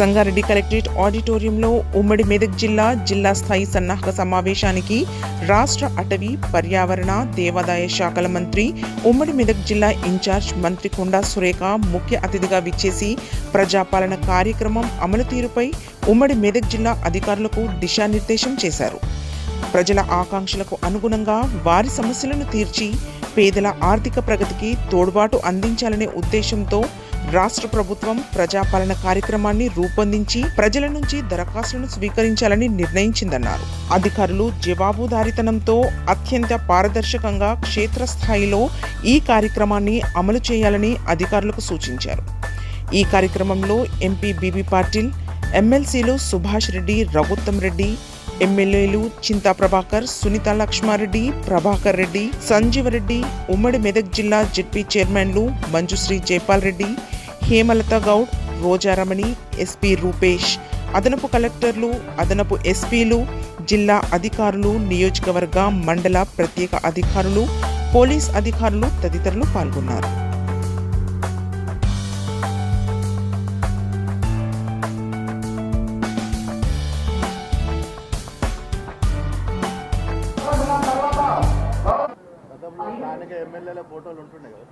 Sangareddy collectorate ఆడిటోరియంలో ఉమ్మడి మెదక్ జిల్లా జిల్లా స్థాయి సన్నాహక సమావేశానికి రాష్ట్ర అటవీ పర్యావరణ దేవాదాయ శాఖల మంత్రి ఉమ్మడి మెదక్ జిల్లా ఇన్ఛార్జ్ మంత్రి కొండా సురేఖ ముఖ్య అతిథిగా విచ్చేసి ప్రజాపాలన కార్యక్రమం అమలు తీరుపై ఉమ్మడి మెదక్ జిల్లా అధికారులకు దిశానిర్దేశం చేశారు. ప్రజల ఆకాంక్షలకు అనుగుణంగా వారి సమస్యలను తీర్చి పేదల ఆర్థిక ప్రగతికి తోడ్పాటు అందించాలనే ఉద్దేశంతో రాష్ట్ర ప్రభుత్వం ప్రజాపాలన కార్యక్రమాన్ని రూపొందించి ప్రజల నుంచి దరఖాస్తులను స్వీకరించాలని నిర్ణయించిందన్నారు. అధికారులు జవాబుదారితనంతో అత్యంత పారదర్శకంగా క్షేత్రస్థాయిలో ఈ కార్యక్రమాన్ని అమలు చేయాలని అధికారులకు సూచించారు. ఈ కార్యక్రమంలో ఎంపీ బీబీ పాటిల్ ఎమ్మెల్సీలు సుభాష్ రెడ్డి రఘుత్తం రెడ్డి ఎమ్మెల్యేలు చింతా ప్రభాకర్ సునీత లక్ష్మారెడ్డి ప్రభాకర్ రెడ్డి సంజీవరెడ్డి ఉమ్మడి మెదక్ జిల్లా జెడ్పీ చైర్మన్లు మంజుశ్రీ జైపాల్ రెడ్డి హేమలత గౌడ్ రోజారమణి ఎస్పీ రూపేష్. అదనపు కలెక్టర్లు అదనపు ఎస్పీలు జిల్లా అధికారులు నియోజకవర్గ మండల ప్రత్యేక అధికారులు పోలీస్ అధికారులు తదితరులు పాల్గొన్నారు. గతంలో ఎమ్మెల్యేల ఫోటోలు ఉంటుండే కదా.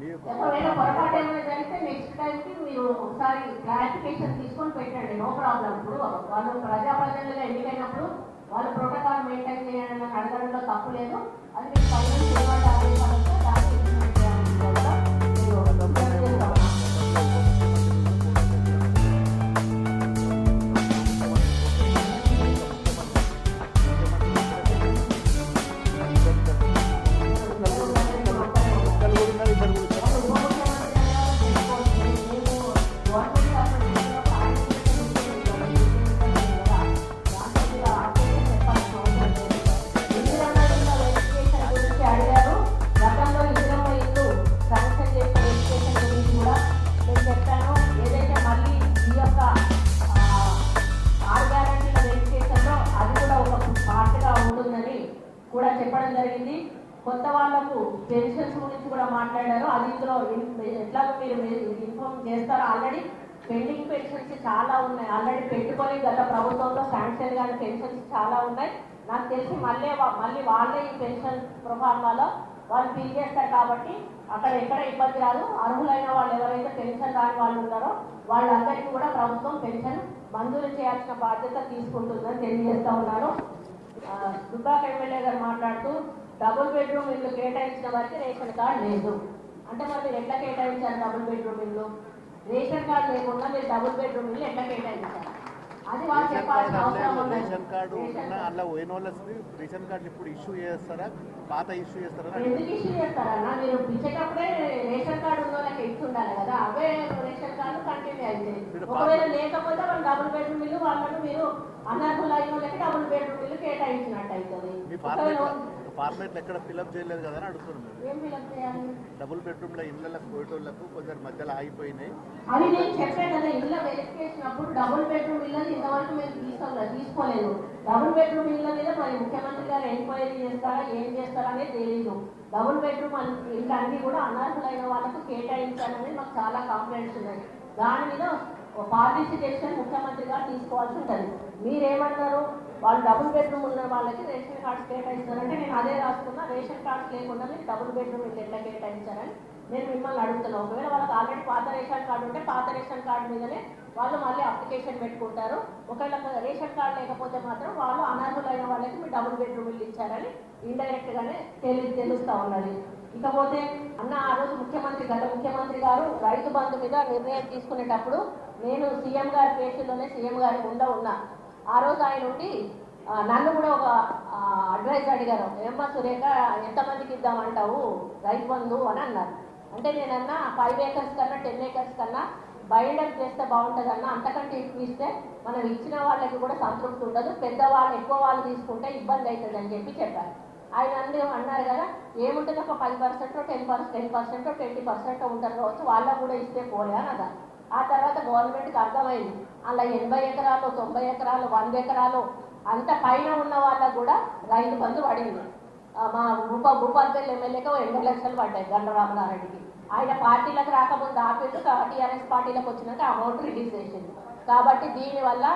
మీరు ఒకవేళ పొరపాటు ఏమైనా జరిగితే నెక్స్ట్ టైంకి మీరు ఒకసారి క్లారిఫికేషన్ తీసుకొని పెట్టండి. నో ప్రాబ్లం ఇప్పుడు వాళ్ళు ప్రజాప్రతినిధులు ఎన్నికైనప్పుడు వాళ్ళు ప్రోటోకాల్ మెయింటైన్ చేయాలని అడగడంలో తప్పు లేదు. అది మీకు కూడా చెప్పడం జరిగింది. కొత్త వాళ్ళకు పెన్షన్స్ గురించి కూడా మాట్లాడారు. అది ఇందులో ఎట్లాగో మీరు ఇన్ఫార్మ్ చేస్తారో. ఆల్రెడీ పెండింగ్ పెన్షన్స్ చాలా ఉన్నాయి. ఆల్రెడీ పెట్టుకొని గత ప్రభుత్వంలో శాంక్షన్ కానీ పెన్షన్స్ చాలా ఉన్నాయి. నాకు తెలిసి మళ్ళీ మళ్ళీ వాళ్ళే ఈ పెన్షన్ ప్రొఫార్మాలో వాళ్ళు ఫిల్ చేస్తారు కాబట్టి అక్కడ ఎక్కడ ఇబ్బంది రాదు. అర్హులైన వాళ్ళు ఎవరైతే పెన్షన్ రాని వాళ్ళు ఉన్నారో వాళ్ళందరికీ కూడా ప్రభుత్వం పెన్షన్ మంజూరు చేయాల్సిన బాధ్యత తీసుకుంటుందని తెలియజేస్తూ ఉన్నారు. దుబ్బాక ఎమ్మెల్యే గారు మాట్లాడుతూ డబుల్ బెడ్రూమ్ ఇల్లు కేటాయించిన వారికి రేషన్ కార్డు లేదు. అంటే మరి మీరు ఎట్లా కేటాయించారు డబుల్ బెడ్రూమ్ ఇల్లు? రేషన్ కార్డు లేకుండా మీరు డబుల్ బెడ్రూమ్ ఇల్లు ఎట్లా కేటాయించారు? రేషన్ కార్డు అవసరం అంటే ఉన్నది రేషన్ కార్డు ఉన్న అందులో పోయిన వాళ్ళకి రేషన్ కార్డు ఇప్పుడు ఇష్యూ చేస్తారా పాత ఇష్యూ చేస్తారా మీ ఒకవేళ ఫార్మేట్ ఫార్మేట్ ఎక్కడ ఫిల్అప్ చేయలేదు కదా అని ఫిలప్ చేయాలి? డబుల్ బెడ్రూమ్లో ఇళ్ళకి పోయేటోళ్ళకు కొందరు మధ్యలో ఆగిపోయినాయి. అది నేను చెప్పాను కదా ఇళ్ళ వెరిఫికేసినప్పుడు డబుల్ బెడ్రూమ్ ఇళ్ళని ఇంతవరకు మేము తీసుకోలేదు తీసుకోలేదు. డబుల్ బెడ్రూమ్ ఇళ్ళ మీద మరి ముఖ్యమంత్రి గారు ఎంక్వైరీ చేస్తారా ఏం చేస్తారా అనేది తెలియదు డబుల్ బెడ్రూమ్ ఇల్లు అన్ని కూడా అనర్హులైన వాళ్ళకు కేటాయించాలని మాకు చాలా కాంప్లైంట్స్ ఉన్నాయి. దాని మీద డెసిషన్ ముఖ్యమంత్రి గారు తీసుకోవాల్సి ఉంటుంది. మీరేమన్నారు వాళ్ళు డబుల్ బెడ్రూమ్ ఉన్న వాళ్ళకి రేషన్ కార్డ్స్ కేటాయించారంటే నేను అదే రాసుకున్నా రేషన్ కార్డ్స్ లేకుండా మీరు డబుల్ బెడ్రూమ్ ఇల్లు ఎట్లా కేటాయించారని నేను మిమ్మల్ని అడుగుతున్నాను ఒకవేళ వాళ్ళకి ఆల్రెడీ పాత రేషన్ కార్డు ఉంటే పాత రేషన్ కార్డు మీదనే వాళ్ళు మళ్ళీ అప్లికేషన్ పెట్టుకుంటారు. ఒకవేళ రేషన్ కార్డు లేకపోతే మాత్రం వాళ్ళు అనర్హులైన వాళ్ళకి మీరు డబుల్ బెడ్రూమ్ ఇల్లు ఇచ్చారని ఇండైరెక్ట్గానే తెలి తెలుస్తా ఉన్నది. ఇకపోతే అన్న ఆ రోజు ముఖ్యమంత్రి గత ముఖ్యమంత్రి గారు రైతు బంధు మీద నిర్ణయం తీసుకునేటప్పుడు నేను సీఎం గారి పేషన్లోనే సీఎం గారి ఉండ ఉన్నా. ఆ రోజు ఆయన ఉండి నన్ను కూడా ఒక అడ్వైస్ అడిగారు. ఏమ్మా సురేఖ ఎంతమందికి ఇద్దామంటావు? రైతు బంధు అని అన్నారు. అంటే నేనన్నా ఫైవ్ ఏకర్స్ కన్నా టెన్ ఏకర్స్ కన్నా బైండప్ చేస్తే బాగుంటుందన్న అంతకంటే ఎక్కువ ఇస్తే మనం ఇచ్చిన వాళ్ళకి కూడా సంతృప్తి ఉండదు. పెద్దవాళ్ళు ఎక్కువ వాళ్ళు తీసుకుంటే ఇబ్బంది అవుతుంది అని చెప్పి చెప్పారు. ఆయన అందరూ అన్నారు కదా ఏముంటుంది ఒక పది percent ten percent ten percent twenty percent ఉంటారు కావచ్చు వాళ్ళకు కూడా ఇస్తే పోలే అని అన్నారు. ఆ తర్వాత గవర్నమెంట్కి అర్థమైంది. అలా ఎనభై ఎకరాలు తొంభై ఎకరాలు వంద ఎకరాలు అంత పైన ఉన్న వాళ్ళకు కూడా రైతు బంధు పడింది మా భూప భూపాల్పల్లి ఎమ్మెల్యేకి ఎనభై లక్షలు పడ్డాయి గండరామనారెడ్డికి ఆయన పార్టీలకు రాకముందు ఆపేసి టీఆర్ఎస్ పార్టీలకు వచ్చినాక అమౌంట్ రిలీజ్ చేసింది కాబట్టి దీనివల్ల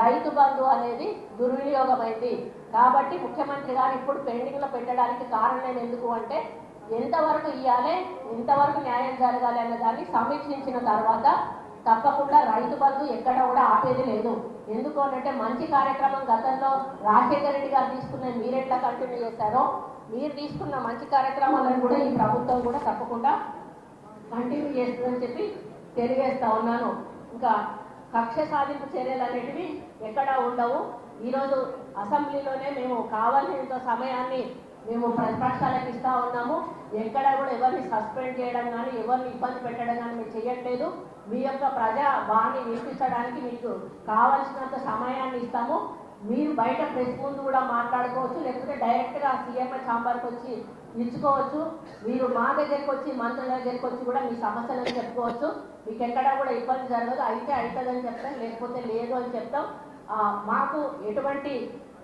రైతు బంధు అనేది దుర్వినియోగమైంది. కాబట్టి ముఖ్యమంత్రి గారు ఇప్పుడు పెండింగ్లో పెట్టడానికి కారణం ఎందుకు అంటే ఎంతవరకు ఇవ్వాలి ఎంతవరకు న్యాయం జరగాలి అనే దాన్ని సమీక్షించిన తర్వాత తప్పకుండా రైతు బంధు ఎక్కడ కూడా ఆపేది లేదు. ఎందుకు అంటే మంచి కార్యక్రమం గతంలో రాజశేఖర రెడ్డి గారు తీసుకున్న మీరెట్లా కంటిన్యూ చేశారో మీరు తీసుకున్న మంచి కార్యక్రమాలను కూడా ఈ ప్రభుత్వం కూడా తప్పకుండా కంటిన్యూ చేస్తుందని చెప్పి తెలియజేస్తా ఉన్నాను. ఇంకా కక్ష సాధింపు చర్యలు అనేటివి ఎక్కడా ఉండవు. ఈరోజు అసెంబ్లీలోనే మేము కావాల్సినంత సమయాన్ని మేము ప్రతిపక్షాలకు ఇస్తా ఉన్నాము. ఎక్కడ కూడా ఎవరిని సస్పెండ్ చేయడం కానీ ఎవరిని ఇబ్బంది పెట్టడం కానీ మేము చేయట్లేదు. మీ యొక్క ప్రజా బాణి వినిపించడానికి మీకు కావలసినంత సమయాన్ని ఇస్తాము. మీరు బయట ప్రెస్ ముందు కూడా మాట్లాడుకోవచ్చు లేకపోతే డైరెక్ట్గా సీఎంఐ ఛాంబర్కి వచ్చి ఇచ్చుకోవచ్చు మీరు మా దగ్గరికి వచ్చి మంత్రుల దగ్గరికి వచ్చి కూడా మీ సమస్యలను చెప్పుకోవచ్చు. మీకు ఎక్కడా కూడా ఇబ్బంది జరగదు. అయితే అవుతుందని చెప్తాం లేకపోతే లేదు అని చెప్తాం. మాకు ఎటువంటి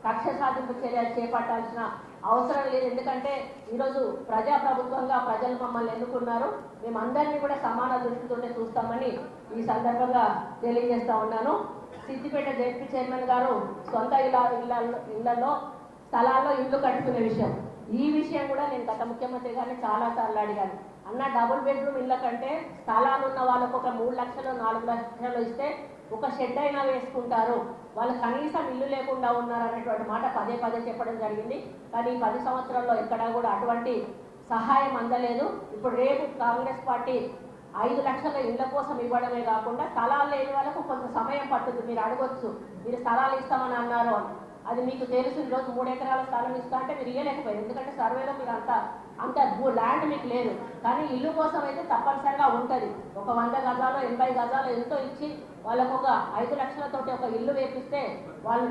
కక్ష సాధింపు చర్యలు చేపట్టాల్సిన అవసరం లేదు. ఎందుకంటే ఈరోజు ప్రజాప్రభుత్వంగా ప్రజలు మమ్మల్ని ఎన్నుకున్నారు. మేమందరినీ కూడా సమాన దృష్టితోనే చూస్తామని ఈ సందర్భంగా తెలియజేస్తా ఉన్నాను. సిద్దిపేట జడ్పీ చైర్మన్ గారు సొంత ఇళ్ళ ఇళ్ళల్లో ఇళ్ళలో స్థలాల్లో ఇల్లు కట్టుకునే విషయం. ఈ విషయం కూడా నేను గత ముఖ్యమంత్రి గారిని చాలా సార్లు అడిగాను. అన్న డబుల్ బెడ్రూమ్ ఇళ్ళ కంటే స్థలాలు ఉన్న వాళ్ళకు ఒక మూడు లక్షలు నాలుగు లక్షలు ఇస్తే ఒక షెడ్ అయినా వేసుకుంటారు. వాళ్ళు కనీసం ఇల్లు లేకుండా ఉన్నారు అనేటువంటి మాట పదే పదే చెప్పడం జరిగింది. కానీ ఈ పది సంవత్సరాల్లో ఎక్కడా కూడా అటువంటి సహాయం అందలేదు. ఇప్పుడు రేపు కాంగ్రెస్ పార్టీ ఐదు లక్షల ఇళ్ళ కోసం ఇవ్వడమే కాకుండా స్థలాలు లేని వాళ్ళకు కొంత సమయం పట్టుద్ది. మీరు అడగొచ్చు. మీరు స్థలాలు ఇస్తామని అన్నారు అది మీకు తెలుసు ఈరోజు మూడు ఎకరాల స్థలం ఇస్తా అంటే మీరు ఇవ్వలేకపోయారు ఎందుకంటే సర్వేలో మీరు అంత అంత ల్యాండ్ మీకు లేదు. కానీ ఇల్లు కోసం అయితే తప్పనిసరిగా ఉంటుంది. ఒక వంద గజాలు ఎనభై గజాలు ఎంతో ఇచ్చి వాళ్ళకు ఒక ఐదు లక్షలతోటి ఒక ఇల్లు వేపిస్తే వాళ్ళు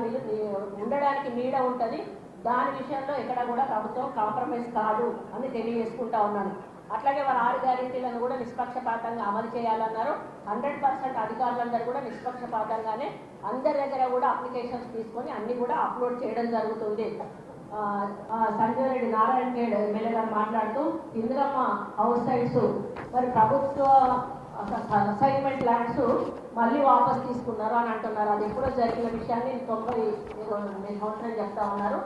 ఉండడానికి నీడ ఉంటుంది. దాని విషయంలో ఎక్కడ కూడా ప్రభుత్వం కాంప్రమైజ్ కాదు అని తెలియజేసుకుంటా ఉన్నాను. అట్లాగే వారు ఆరు గ్యారెంటీలను కూడా నిష్పక్షపాతంగా అమలు చేయాలన్నారు. హండ్రెడ్ పర్సెంట్ అధికారులందరూ కూడా నిష్పక్షపాతంగానే అందరి దగ్గర కూడా అప్లికేషన్స్ తీసుకొని అన్ని కూడా అప్లోడ్ చేయడం జరుగుతుంది. సంజయ్ రెడ్డి నారాయణ గేడ్ ఎమ్మెల్యే గారు మాట్లాడుతూ ఇందిరమ్మ హౌస్ సైట్స్ మరి ప్రభుత్వ అసైన్మెంట్ ల్యాండ్స్ మళ్ళీ వాపస్ తీసుకున్నారు అని అంటున్నారు. అది ఎప్పుడో జరిగిన విషయాన్ని తొంభై నేను సంవత్సరం చెప్తా ఉన్నారు.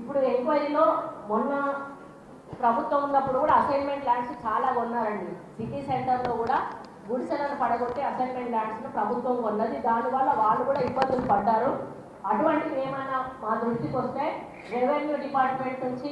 ఇప్పుడు ఎంక్వైరీలో మొన్న ప్రభుత్వం ఉన్నప్పుడు కూడా అసైన్మెంట్ ల్యాండ్స్ చాలా కొన్నారండి. సిటీ సెంటర్లో కూడా గుడిసెలను పడగొట్టి అసైన్మెంట్ ల్యాండ్స్ను ప్రభుత్వం కొన్నది. దానివల్ల వాళ్ళు కూడా ఇబ్బందులు పడ్డారు. అటువంటివి ఏమైనా మా దృష్టికి వస్తే రెవెన్యూ డిపార్ట్మెంట్ నుంచి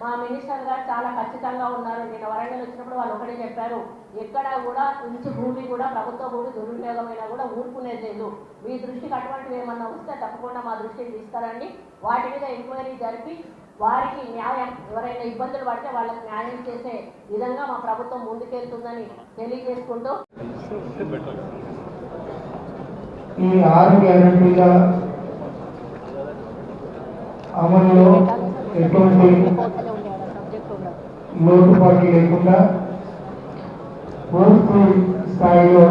మా మినిస్టర్ గారు చాలా ఖచ్చితంగా ఉన్నారు. నేను వరంగల్ వచ్చినప్పుడు వాళ్ళు ఒకటే చెప్పారు. ఎక్కడ కూడా ఇంచు భూమి కూడా ప్రభుత్వ భూమి దుర్వినియోగమైనా కూడా ఊరుకునేది లేదు. మీ దృష్టికి అటువంటివి ఏమన్నా వస్తే తప్పకుండా మా దృష్టికి తీసుకురండి. వాటి మీద ఎంక్వైరీ జరిపి వారికి న్యాయం ఎవరైనా ఇబ్బందులు పడితే వాళ్ళకి న్యాయం చేసే విధంగా మా ప్రభుత్వం ముందుకెళ్తుందని తెలియజేసుకుంటూ ఈ ఆరు గ్యారంటీల అమలులో ఎటువంటి లోటుపాటు లేకుండా పూర్తి స్థాయిలో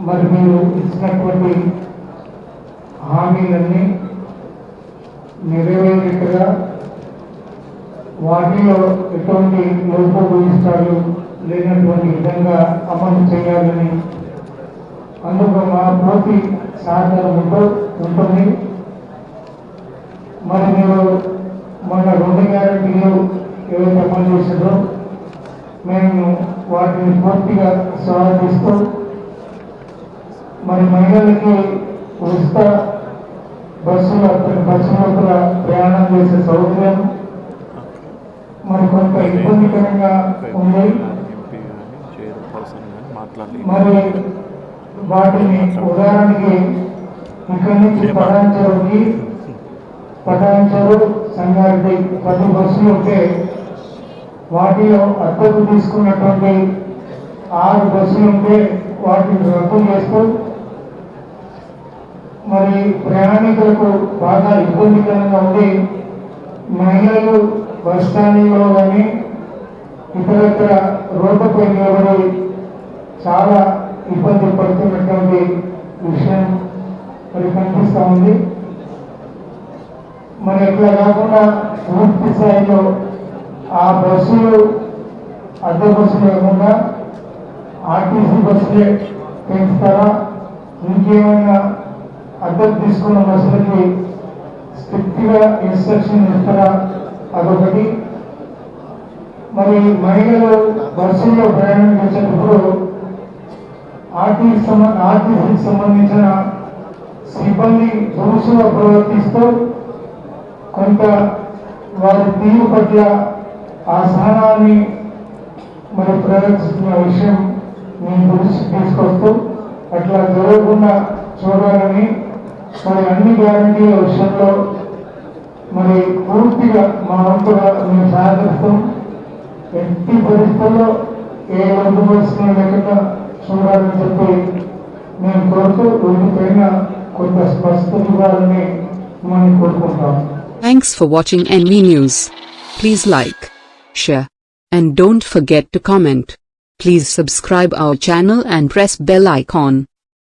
మరి మీరు ఇచ్చినటువంటి హామీలన్నీ నెరవేరేట్టుగా వాటిలో ఎటువంటి లోపభూయిష్టాలు లేనటువంటి విధంగా అమలు చేయాలని అందుకు మా పూర్తి సహకారం ఉంటూ ఉంటుంది. మరి మీరు మన రెండు గ్యారెంటీలు ఏవైతే అమలు చేసిందో మేము వాటిని పూర్తిగా స్వాగతిస్తూ మరి మహిళలకి ఉచిత బస్సుల బస్సుల ప్రయాణం చేసే సౌకర్యం మరి కొంత ఇబ్బందికరంగా ఉంది. మరి వాటిని ఉదాహరణకి ఇక్కడి నుంచి పటాంచరుకి పటాంచరు సంగారెడ్డి పది బస్సులు ఉంటే వాటిలో అద్దెకు తీసుకున్నటువంటి ఆరు బస్సులు ఉంటే వాటిని రద్దు చేస్తూ మరి ప్రయాణికులకు బాగా ఇబ్బందికరంగా ఉంది. మహిళలు బస్ స్టాండ్లో కానీ ఇతరత్ర రోడ్డుపై నిలబడి చాలా ఇబ్బంది పడుతున్నటువంటి విషయం మరి కనిపిస్తూ ఉంది. మరి ఇట్లా కాకుండా పూర్తి స్థాయిలో ఆ బస్సులు అద్దె బస్సులు కాకుండా ఆర్టీసీ బస్సులే పెంచుతారా? ఇంకేమైనా అర్థం తీసుకున్న బస్సులకి స్ట్రిక్ట్గా ఇన్స్ట్రక్షన్ ఇస్తారా అదొకటి. మరి మహిళలు బస్సుల్లో ప్రయాణం చేసేటప్పుడు ఆర్టీసీ సంబ ఆర్టీసీకి సంబంధించిన సిబ్బంది దురుసుగా ప్రవర్తిస్తూ కొంత వారి తీరు పట్ల ఆ సహనాన్ని మరి ప్రదర్శిస్తున్న విషయం మీ దృష్టికి తీసుకొస్తూ అట్లా జరగకుండా చూడాలని మరి అన్ని గ్యారంటీల విషయంలో మరి పూర్తిగా మా వంతుగా మేము సహకరిస్తాం ఎట్టి పరిస్థితుల్లో ఏ బందోబస్తులు లేకుండా చూడాలని చెప్పి మేము కోరుతూ వీటిపైన కొంత స్పష్టత ఇవ్వాలని మనం కోరుకుంటాం Thanks for watching NV News. Please like, share, and don't forget to comment. Please subscribe our channel and press bell icon.